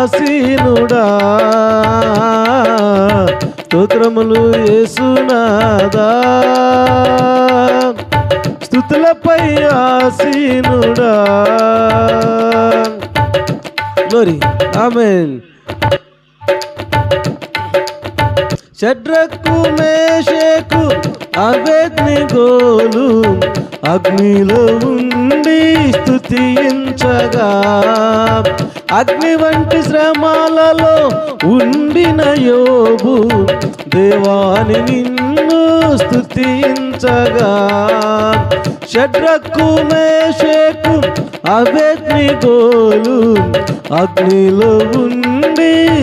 దాసీనుడా స్తోత్రములు యేసునాదా. స్థుతులపై ఆసీనుడా గ్లోరీ ఆమెన్ షడ్రకు మేషకు అగ్ని గోలు. అగ్నిలో ఉండి స్థుతించగా అగ్ని వంటి శ్రమాలలో ఉండిన యోబు దేవాని నిన్ను స్థుతించగా షడ్రకు మేషకు అగ్ని గోలు. అగ్నిలో ఉండి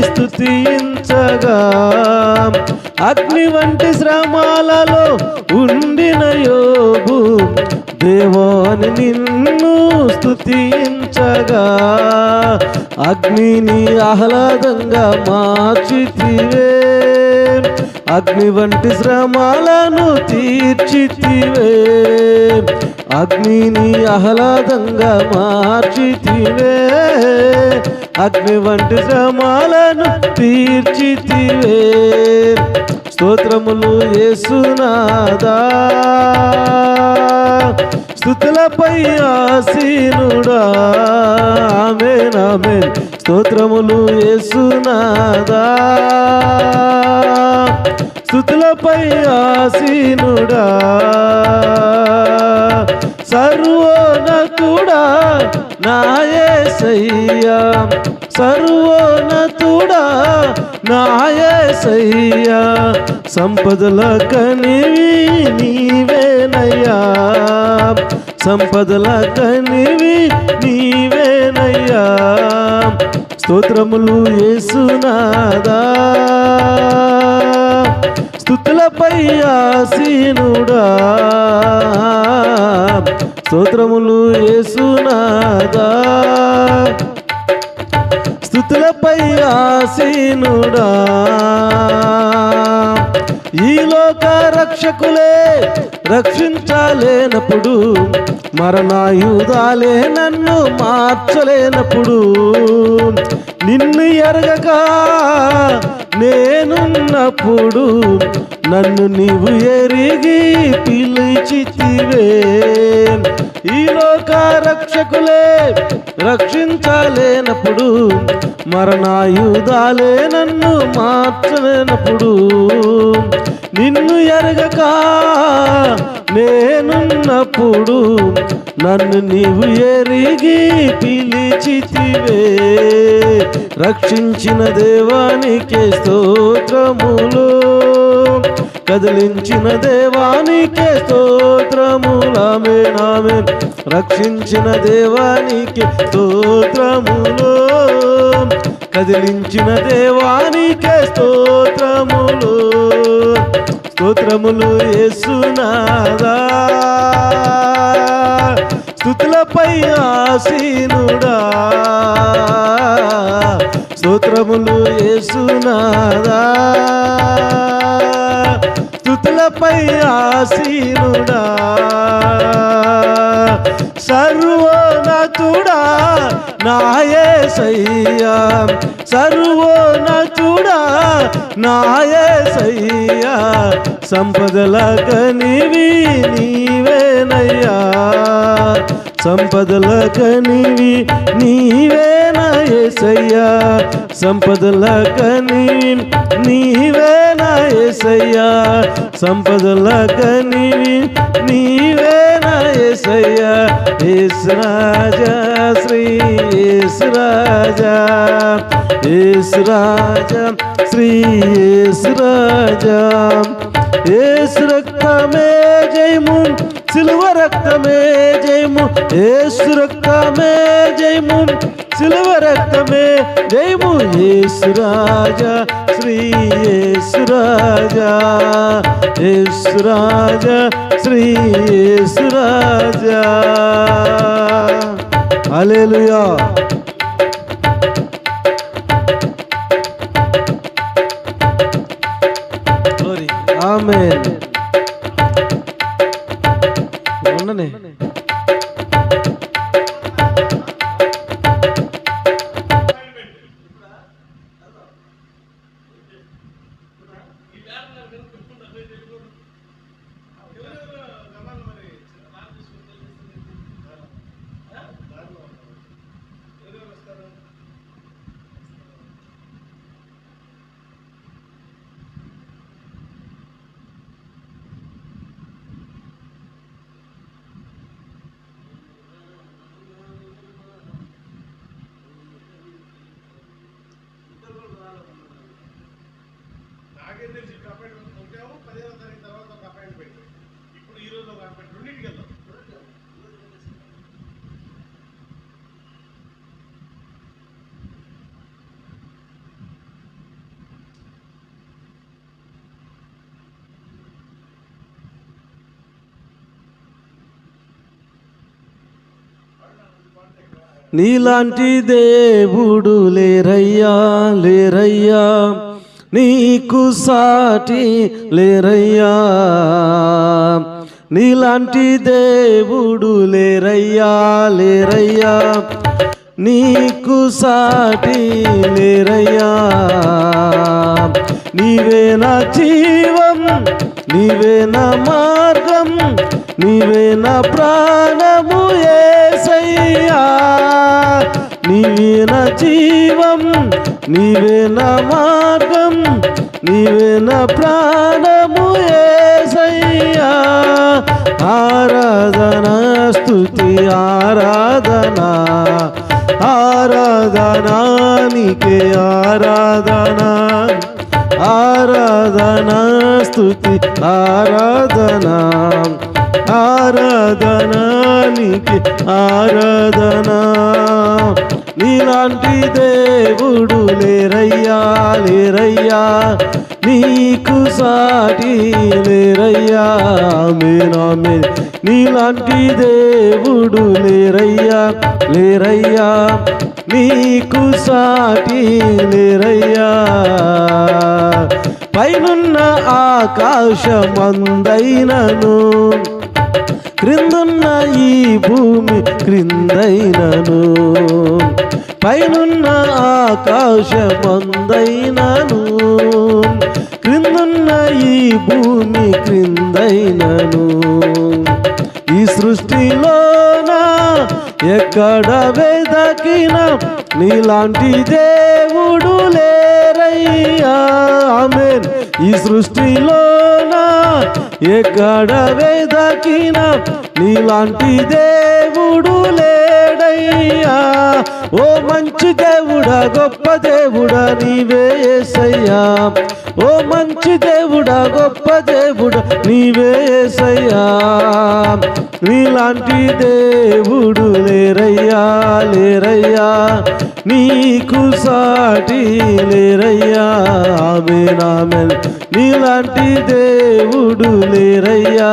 స్థుతించగా అగ్ని వంటి శ్రమాలలో ఉండిన యోగు దేవాని నిన్ను స్థుతించగా అగ్నిని ఆహ్లాదంగా మార్చితివే. అగ్ని వంటి శ్రమాలను తీర్చితివే. అగ్నిని ఆహ్లాదంగా మార్చితివే. అగ్ని వంటి శ్రమాలను తీర్చితివే. స్తోత్రములు యేసునాదా. స్థుతులపై ఆసీనుడా. Amen amen. స్తోత్రములు యేసునాదా. స్థుతులపై ఆసీనుడా. సర్వోన్నతుడా నాయసయ్యా సర్వోన్నతుడా నాయసయ్యా సంపదల కనివి నీవేనయ్యా. సంపదల కనివి నీవేనయ్యా. స్తోత్రములు యేసునాదా స్థుతులపై ఆసీనుడా. స్తోత్రములు యేసునాదా స్థుతులపై ఆసీనుడా. ఈ లోక రక్షకులే రక్షించలేనప్పుడు మరణాయుధాలే నన్ను మార్చలేనప్పుడు నిన్ను ఎరగక నేనున్నప్పుడు నన్ను నీవు ఎరిగి పిలిచితివే. ఈ లోక రక్షకులే రక్షించలేనప్పుడు మరణాయుధాలే నన్ను మార్చలేనప్పుడు నిన్ను ఎరగక నేనున్నప్పుడు నన్ను నీవు ఎరిగి పిలిచితివే. రక్షించిన దేవానికే స్తోత్రములు. కదిలించిన దేవానికి స్తోత్రములమే నామే రక్షించిన దేవానికి స్తోత్రములు. కదిలించిన దేవానికి స్తోత్రములు. స్తోత్రములు యేసునాదా స్థుతులపై ఆసీనుడా. స్తోత్రములు యేసునాదా స్థుతులపై ఆసీనుడా. సయ్యా సర్వోనతుడా నాయే సయ్యా సంపదల కనివి నీవేనయ్యా. సంపదల కనివి నీవేనాయసయ్యా సంపదల కనివి నీవేనాయసయ్యా సంపదల కనివి నీవేనాయసయ్యా నీవేనయ్యా రాజా శ్రీ యేసురాజా రాజా శ్రీ యేసురాజా యేసు రక్తమే జయము సిలువ రక్తమే జయము యేసు రక్తమే జయము సిలువ రక్తమే జయము యేసు రాజా శ్రీ యేసు రాజా యేసు రాజా శ్రీ యేసు రాజా హల్లెలూయా Glory. నాకేం తెలిసి ఇక్కడ అపాయింట్మెంట్ ఒకటేమో పదిహేనో తారీఖు తర్వాత ఒక అపాయింట్మెంట్ ఇప్పుడు ఈ రోజు ఒక అపాయింట్మెంట్ రెండింటికి వెళ్దాం. నీలాంటి దేవుడు లేరయ్యా లేరయ్యా. నీకు సాటి లేరయ్యా. నీలాంటి దేవుడు లేరయ్యా లేరయ్యా. నీకు సాటి లేరయ్యా. నీవే నా జీవం నీవే నా మార్గం నీవే నా ప్రాణము ఏసయ్యా. నీవే నా జీవం నీవే నా మార్గం నీవే నా ప్రాణము ఏసయ్యా. ఆరాధన స్థుతి ఆరాధన. ఆరాధన నీకే ఆరాధన. ఆరాధన స్తుతి ఆరాధన. ఆరాధనానికి నీకే ఆరాధన నీలాంటి దేవుడు లేరయ్యా లేరయ్యా. నీకు సాటి లేరయ్యా. మేనామే నీలాంటి దేవుడు లేరయ్యా లేరయ్యా. నీకు సాటి లేరయ్యా. పైనున్న ఆకాశమందైనను క్రిందున్న ఈ భూమి క్రిందైనను పైనున్న ఆకాశమందైనను క్రిందున్న ఈ భూమి క్రిందైనను. ఈ సృష్టిలోన ఎక్కడ వెదకిన నీలాంటి దేవుడు లేరయ్యా. ఆమెన్. ఈ సృష్టిలోన ఎక్కడ వెదకిన నీలాంటి దేవుడు లేడయ్యా. ఓ మంచి దేవుడా గొప్ప దేవుడా నీవే యేసయ్యా ఓ మంచి దేవుడా గొప్ప దేవుడా నీవే నీలాంటి దేవుడు లేరయ్యా లేరయ్యా. నీకు సాటి లేరయ్యా. ఆమెనామెన్ నీలాంటి దేవుడు లేరయ్యా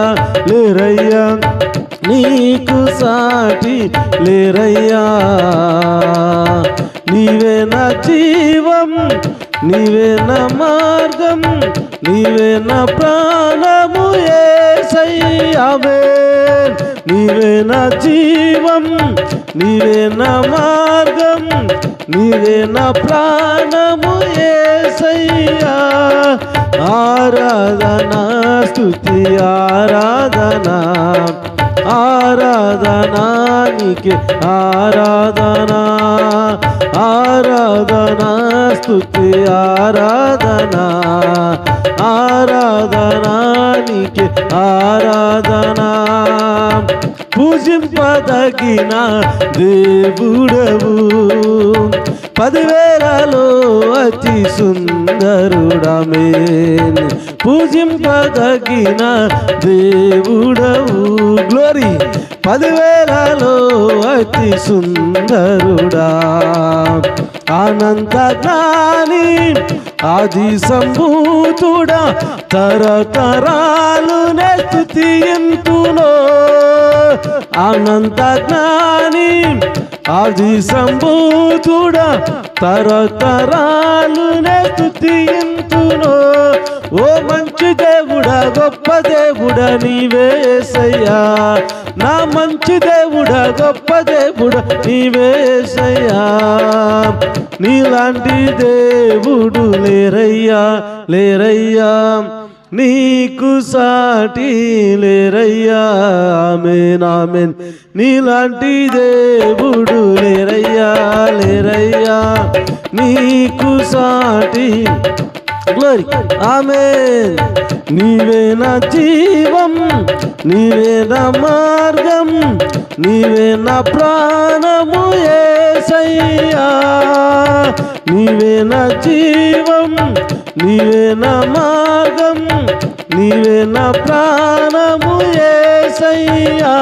లేరయ్యా. నీకు సాటి లేరయ్యా. నీవే నా జీవం నీవే నా మార్గం నీవే నా ప్రాణము ఏసయ్యావే నీవే నా జీవం నీవే నా మార్గం నీవే నా ప్రాణము ఏసయ్యా ఆరాధనా స్తుతి ఆరాధనా. ఆరాధనానికి ఆరాధనా ఆరాధనా స్థుతి ఆరాధనా ఆరాధనానికి ఆరాధనా. పూజింపదగిన దేవుడవు. పదివేలలో అతి సుందరుడమేన్. పూజింపదగిన దేవుడవు. గ్లోరీ పదివేలలో అతి సుందరుడా. అనంత జ్ఞాని ఆది సంభూతుడా. తరతరాలు నెత్తియంతులో అనంత జ్ఞాని ఆది సంభూతుడా. తరతరాలు నెత్తియంతులో ఓ మంచి దేవుడా గొప్ప దేవుడా నీవేసయ్యా నా మంచి దేవుడా గొప్ప దేవుడా నీవేసయ్యా నీలాంటి దేవుడు లేరయ్యా లేరయ్యా. నీకు సాటి లేరయ్యా. Amen amen. నీలాంటి దేవుడు లేరయ్యా లేరయ్యా. నీకు సాటి గ్లోరీ ఆమె నీవే నా జీవం నీవే నా మార్గం నీవే నా ప్రాణము ఏసయ్యా. నీవే నా జీవం నీవే నా మార్గం నీవే నా ప్రాణము ఏసయ్యా.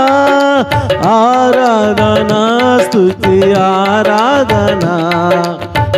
ఆరాధనా స్తుతి ఆరాధనా.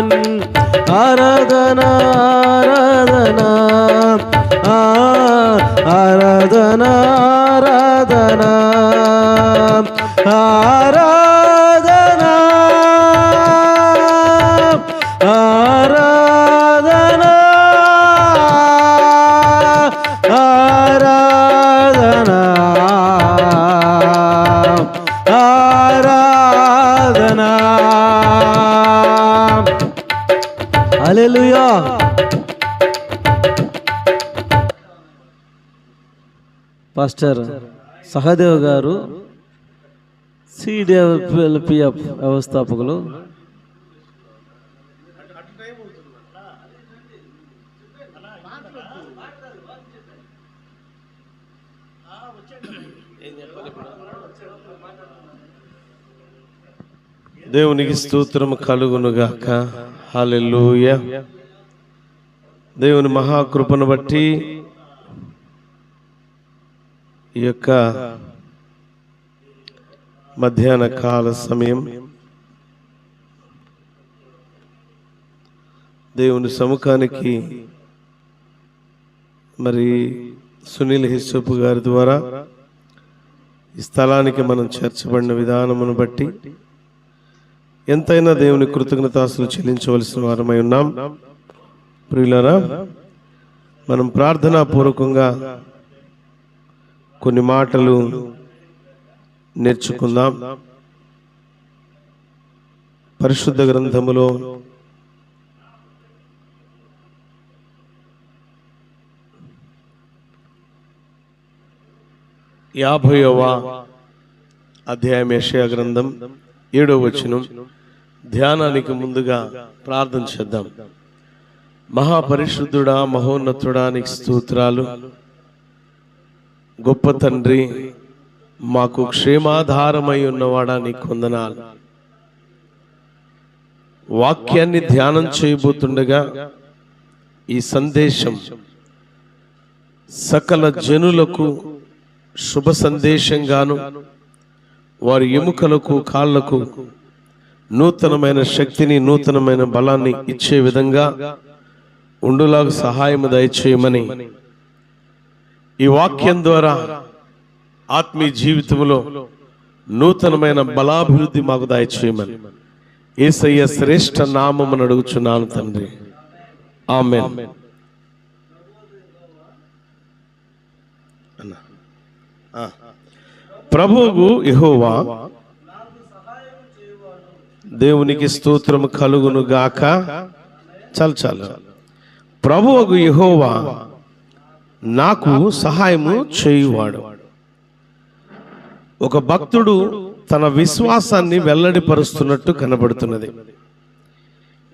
என் ஆராதனா ஆராதனா. ஆராதனா ஆராதனா. ஆரா హల్లెలూయా పాస్టర్ సహదేవ్ గారు సిడిఎల్పిఎఫ్ వ్యవస్థాపకులు. దేవునికి స్తోత్రం కలుగునుగాక. హల్లెలూయ దేవుని మహాకృపను బట్టి ఈ యొక్క మధ్యాహ్న కాల సమయం దేవుని సముఖానికి మరి సునీల్ హిస్సోపు గారి ద్వారా ఈ స్థలానికి మనం చేర్చబడిన విధానమును బట్టి ఎంతైనా దేవుని కృతజ్ఞతాసులు చెల్లించవలసిన వారమై ఉన్నాం. ప్రియులరా మనం ప్రార్థనా పూర్వకంగా కొన్ని మాటలు నేర్చుకుందాం. పరిశుద్ధ గ్రంథములో యాభైవ అధ్యాయం యెషయా గ్రంథం ఏడో వచనం. ధ్యానానికి ముందుగా ప్రార్థన చేద్దాం. మహాపరిశుద్ధుడా మహోన్నతుడా నీకు స్తోత్రాలు. గొప్ప తండ్రి మాకు క్షేమాధారమై ఉన్నవాడా నీకు వందనాలు. వాక్యాన్ని ధ్యానం చేయబోతుండగా ఈ సందేశం సకల జనులకు శుభ సందేశంగాను వారి ఎముకలకు కాళ్ళకు నూతనమైన శక్తిని నూతనమైన బలాన్ని ఇచ్చే విధంగా ఉండులాగా సహాయం దయచేయమని ఈ వాక్యం ద్వారా ఆత్మీయ జీవితంలో నూతనమైన బలాభివృద్ధి మాకు దయచేయమని ఏసయ్య శ్రేష్ఠ నామం అడుగుచున్నాను తండ్రి. ఆమె ప్రభువు యెహోవా దేవునికి స్తోత్రం కలుగును గాక. చాలు చాలు. ప్రభువుకు యహోవా నాకు సహాయము చేయువాడు. ఒక భక్తుడు తన విశ్వాసాన్ని వెల్లడిపరుస్తున్నట్టు కనబడుతున్నది.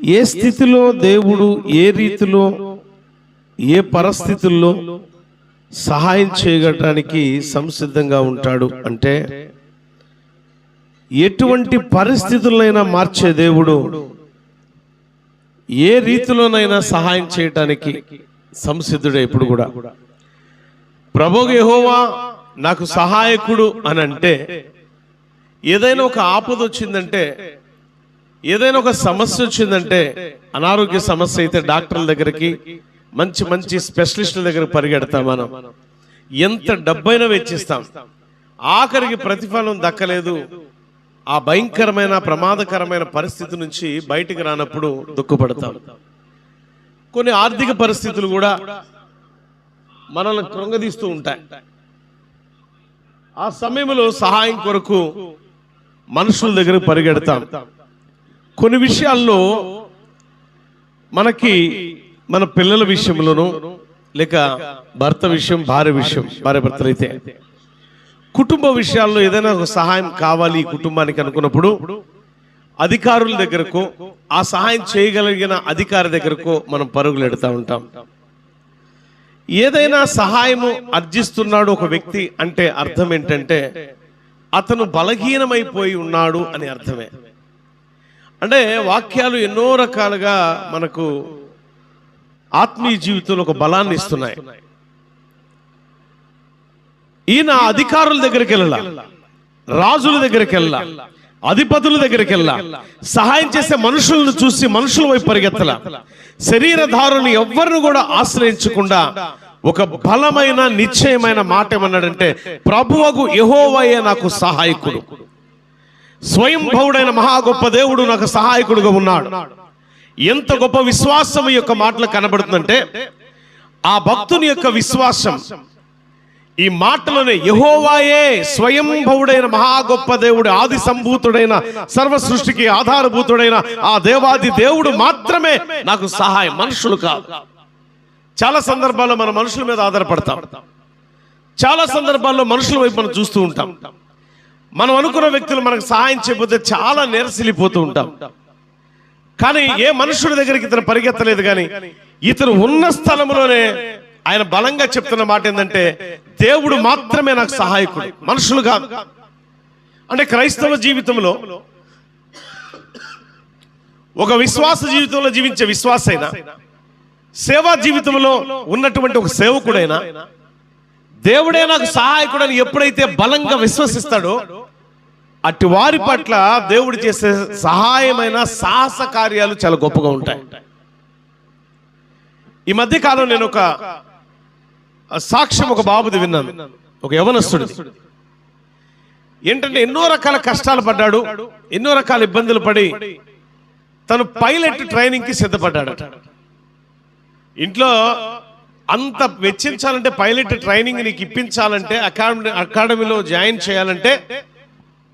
ఏ స్థితిలో దేవుడు ఏ రీతిలో ఏ పరిస్థితుల్లో సహాయం చేయగటానికి సంసిద్ధంగా ఉంటాడు అంటే ఎటువంటి పరిస్థితులైనా మార్చే దేవుడు. ఏ రీతిలోనైనా సహాయం చేయటానికి సంసిద్ధుడే ఇప్పుడు కూడా. ప్రభు యెహోవా నాకు సహాయకుడు అని అంటే ఏదైనా ఒక ఆపద వచ్చిందంటే ఏదైనా ఒక సమస్య వచ్చిందంటే అనారోగ్య సమస్య అయితే డాక్టర్ల దగ్గరికి మంచి మంచి స్పెషలిస్టుల దగ్గర పరిగెడతాం మనం. ఎంత డబ్బైనా వెచ్చిస్తాం. ఆఖరికి ప్రతిఫలం దక్కలేదు. ఆ భయంకరమైన ప్రమాదకరమైన పరిస్థితి నుంచి బయటికి రానప్పుడు దుఃఖపడతాం. కొన్ని ఆర్థిక పరిస్థితులు కూడా మనల్ని కృంగదీస్తూ ఉంటాయి. ఆ సమయంలో సహాయం కొరకు మనుషుల దగ్గర పరిగెడతాం. కొన్ని విషయాల్లో మనకి మన పిల్లల విషయంలోనూ లేక భర్త విషయం భార్య విషయం భార్య భర్తలైతే కుటుంబ విషయాల్లో ఏదైనా ఒక సహాయం కావాలి ఈ కుటుంబానికి అనుకున్నప్పుడు అధికారుల దగ్గరకు ఆ సహాయం చేయగలిగిన అధికారి దగ్గరకు మనం పరుగులు ఎడతా ఉంటాం. ఏదైనా సహాయము అర్జిస్తున్నాడు ఒక వ్యక్తి అంటే అర్థం ఏంటంటే అతను బలహీనమైపోయి ఉన్నాడు అని అర్థమే. అంటే వాక్యాలు ఎన్నో రకాలుగా మనకు ఆత్మీయ జీవితంలో ఒక బలాన్ని ఇస్తున్నాయి. ఈయన అధికారుల దగ్గరికి వెళ్ళాల. రాజుల దగ్గరికి వెళ్ళా అధిపతుల దగ్గరికి వెళ్ళా సహాయం చేసే మనుషులను చూసి మనుషుల వైపు పరిగెత్తల. శరీరధారుని ఎవ్వరిని కూడా ఆశ్రయించకుండా ఒక బలమైన నిశ్చయమైన మాట ఏమన్నాడంటే ప్రభువకు యహోవయ్యే నాకు సహాయకుడు. స్వయంభవుడైన మహా గొప్ప దేవుడు నాకు సహాయకుడుగా ఉన్నాడు. ఎంత గొప్ప విశ్వాసం యొక్క మాటలు కనబడుతుందంటే ఆ భక్తుని యొక్క విశ్వాసం ఈ మాటలను యహోవాయే స్వయంభవుడైన మహా గొప్ప దేవుడు ఆది సంభూతుడైన సర్వ సృష్టికి ఆధారభూతుడైన ఆ దేవాది దేవుడు మాత్రమే నాకు సహాయం మనుషులు కాదు. చాలా సందర్భాల్లో మన మనుషుల మీద ఆధారపడతాం. చాలా సందర్భాల్లో మనుషుల వైపు మనం చూస్తూ ఉంటాం. మనం అనుకున్న వ్యక్తులు మనకు సహాయం చేయకపోతే చాలా నిరసిల్లిపోతూ ఉంటాం. కానీ ఏ మనుషుడి దగ్గరికి ఇతను పరిగెత్తలేదు కానీ ఇతను ఉన్న స్థలంలోనే ఆయన బలంగా చెప్తున్న మాట ఏంటంటే దేవుడు మాత్రమే నాకు సహాయకుడు మనుషులు కాదు. అంటే క్రైస్తవ జీవితంలో ఒక విశ్వాస జీవితంలో జీవించే విశ్వాసైనా సేవా జీవితంలో ఉన్నటువంటి ఒక సేవకుడైనా దేవుడే నాకు సహాయకుడని ఎప్పుడైతే బలంగా విశ్వసిస్తాడో అటు వారి పట్ల దేవుడు చేసే సహాయమైన సాహస కార్యాలు చాలా గొప్పగా ఉంటాయి. ఈ మధ్య కాలం నేను ఒక సాక్ష్యం ఒక బాబుది విన్నాను. ఒక యవనస్తుడిది. ఏంటంటే ఎన్నో రకాల కష్టాలు పడ్డాడు ఎన్నో రకాల ఇబ్బందులు పడి తను పైలట్ ట్రైనింగ్కి సిద్ధపడ్డాడు. ఇంట్లో అంత వెచ్చించాలంటే పైలట్ ట్రైనింగ్ నీకు ఇప్పించాలంటే అకాడమీ అకాడమీలో జాయిన్ చేయాలంటే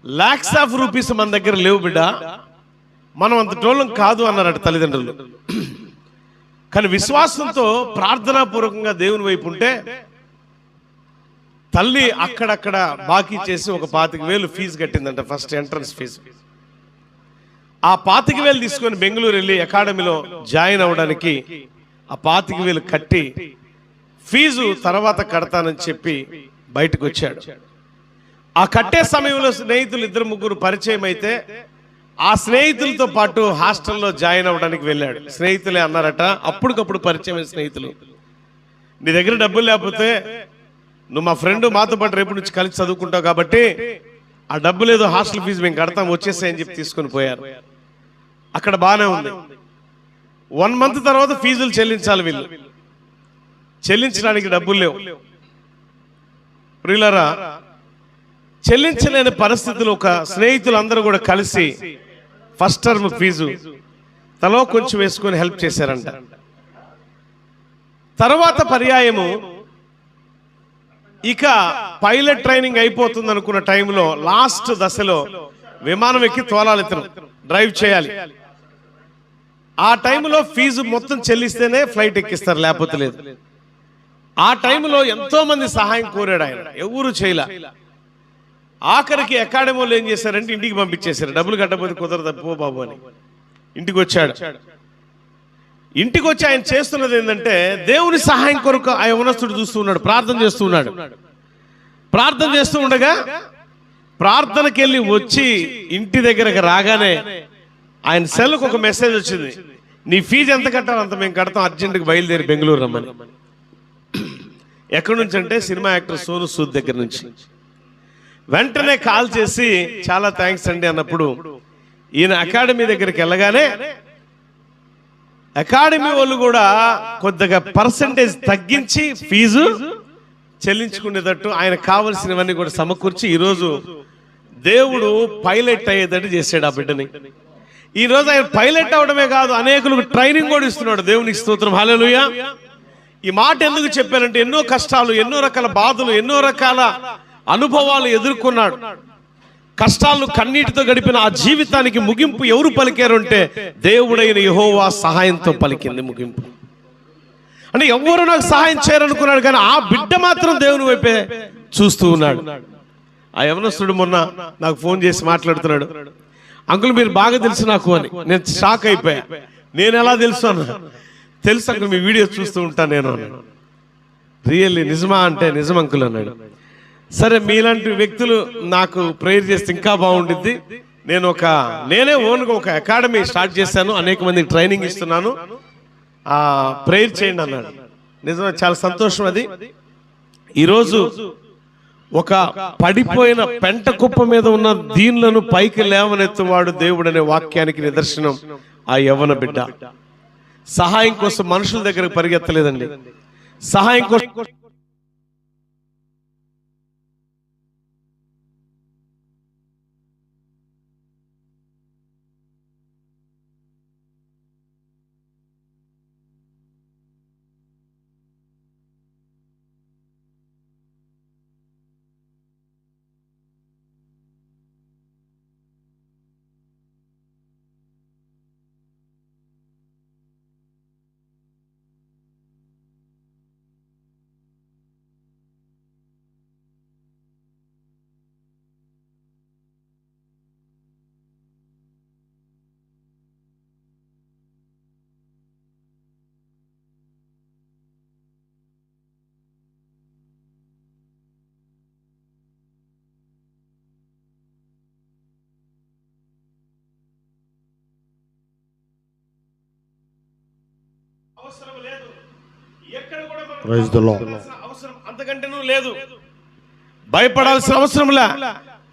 లాక్స్ ఆఫ్ రూపీస్ మన దగ్గర లేవు బిడ్డ. మనం అంత టోలం కాదు అన్నారట తల్లిదండ్రులు. కానీ విశ్వాసంతో ప్రార్థనాపూర్వకంగా దేవుని వైపు ఉంటే తల్లి అక్కడక్కడ బాకీ చేసి ఒక పాతిక వేలు ఫీజు కట్టిందంట ఫస్ట్ ఎంట్రన్స్ ఫీజు ఆ పాతిక వేలు తీసుకొని బెంగళూరు వెళ్ళి అకాడమీలో జాయిన్ అవ్వడానికి ఆ పాతిక వేలు కట్టి ఫీజు తర్వాత కడతానని చెప్పి బయటకు వచ్చాడు. ఆ కట్టే సమయంలో స్నేహితులు ఇద్దరు ముగ్గురు పరిచయం అయితే ఆ స్నేహితులతో పాటు హాస్టల్లో జాయిన్ అవ్వడానికి వెళ్ళాడు. స్నేహితులే అన్నారట. అప్పటికప్పుడు పరిచయం స్నేహితులు. నీ దగ్గర డబ్బులు లేకపోతే నువ్వు మా ఫ్రెండ్ మాతో పాటు రేపు నుంచి కలిసి చదువుకుంటావు కాబట్టి ఆ డబ్బు లేదు హాస్టల్ ఫీజు మేము కడతాం వచ్చేసాయని చెప్పి తీసుకొని పోయారు. అక్కడ బాగానే ఉంది. వన్ మంత్ తర్వాత ఫీజులు చెల్లించాలి వీళ్ళు. చెల్లించడానికి డబ్బులు లేవు. ప్రియులరా చెల్లించలేని పరిస్థితులు ఒక స్నేహితులు అందరూ కూడా కలిసి ఫస్ట్ టర్మ్ ఫీజు తలో కొంచెం వేసుకొని హెల్ప్ చేశారంట. తర్వాత పర్యాయము ఇక పైలట్ ట్రైనింగ్ అయిపోతుంది అనుకున్న టైంలో లాస్ట్ దశలో విమానం ఎక్కి తోలాలి ఇతను డ్రైవ్ చేయాలి. ఆ టైంలో ఫీజు మొత్తం చెల్లిస్తేనే ఫ్లైట్ ఎక్కిస్తారు లేకపోతే లేదు. ఆ టైంలో ఎంతో మంది సహాయం కోరాడు ఆయన. ఎవరు చేయలే? ఆఖరికి అకాడమీలో ఏం చేశారంటే ఇంటికి పంపించేశారు. డబ్బులు కట్టకపోతే కుదరదు పో బాబు అని. ఇంటికి వచ్చాడు. ఇంటికి వచ్చి ఆయన చేస్తున్నది ఏంటంటే దేవుని సహాయం కొరకు ఆ యవనస్తుడు చూస్తూ ఉన్నాడు ప్రార్థన చేస్తూ ఉన్నాడు. ప్రార్థన చేస్తూ ఉండగా ప్రార్థనకి వెళ్ళి వచ్చి ఇంటి దగ్గరకు రాగానే ఆయన సెల్కు ఒక మెసేజ్ వచ్చింది. నీ ఫీజు ఎంత కట్టాలో అంత మేము కడతాం అర్జెంటుగా బయలుదేరి బెంగళూరు రమ్మని. ఎక్కడి నుంచి అంటే సినిమా యాక్టర్ సోను సూద్ దగ్గర నుంచి. వెంటనే కాల్ చేసి చాలా థ్యాంక్స్ అండి అన్నప్పుడు ఈయన అకాడమీ దగ్గరికి వెళ్ళగానే అకాడమీ వాళ్ళు కూడా కొద్దిగా పర్సంటేజ్ తగ్గించి ఫీజు చెల్లించుకునేటట్టు ఆయన కావలసినవన్నీ కూడా సమకూర్చి ఈరోజు దేవుడు పైలట్ అయ్యేటట్టు చేశాడు ఆ బిడ్డని. ఈ రోజు ఆయన పైలట్ అవడమే కాదు అనేకులకు ట్రైనింగ్ కూడా ఇస్తున్నాడు. దేవునికి స్తోత్రం. హల్లెలూయా ఈ మాట ఎందుకు చెప్పానంటే ఎన్నో కష్టాలు ఎన్నో రకాల బాధలు ఎన్నో రకాల అనుభవాలు ఎదుర్కొన్నాడు. కష్టాలను కన్నీటితో గడిపిన ఆ జీవితానికి ముగింపు ఎవరు పలికారంటే దేవుడైన యహోవా సహాయంతో పలికింది ముగింపు. అంటే ఎవరు నాకు సహాయం చేయరనుకున్నాడు కానీ ఆ బిడ్డ మాత్రం దేవుని వైపే చూస్తూ ఉన్నాడు. ఆ యవనస్తుడు మొన్న నాకు ఫోన్ చేసి మాట్లాడుతున్నాడు. అంకుల్ మీరు బాగా తెలుసు నాకు అని. నేను షాక్ అయిపోయా. నేను ఎలా తెలుసు అన్న? తెలుసు అంకుల్ మీ వీడియో చూస్తూ ఉంటాను నేను రియల్లీ నిజమా అంటే నిజం అంకుల్ అన్నాడు. సరే మీలాంటి వ్యక్తులు నాకు ప్రేయర్ చేస్తే ఇంకా బాగుంటుంది నేను ఒక నేనే ఓన్గా ఒక అకాడమీ స్టార్ట్ చేశాను అనేక మందికి ట్రైనింగ్ ఇస్తున్నాను. ఆ ప్రేయర్ చేయండి అన్నాడు. నిజంగా చాలా సంతోషం అది. ఈరోజు ఒక పడిపోయిన పెంట కుప్ప మీద ఉన్న దీన్లను పైకి లేవనెత్తువాడు దేవుడు అనే వాక్యానికి నిదర్శనం ఆ యవ్వన బిడ్డ. సహాయం కోసం మనుషుల దగ్గరకు పరిగెత్తలేదండి. సహాయం కోసం అవసరం లేదు. ఎక్కడ కూడా. అవసరం అంతకంటేనూ లేదు. భయపడాల్సిన అవసరంలా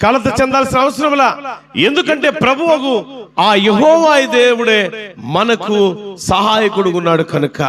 కలత చెందాల్సిన అవసరంలా ఎందుకంటే ప్రభువుకు ఆ యహోవాయి దేవుడే మనకు సహాయకుడు ఉన్నాడు కనుక.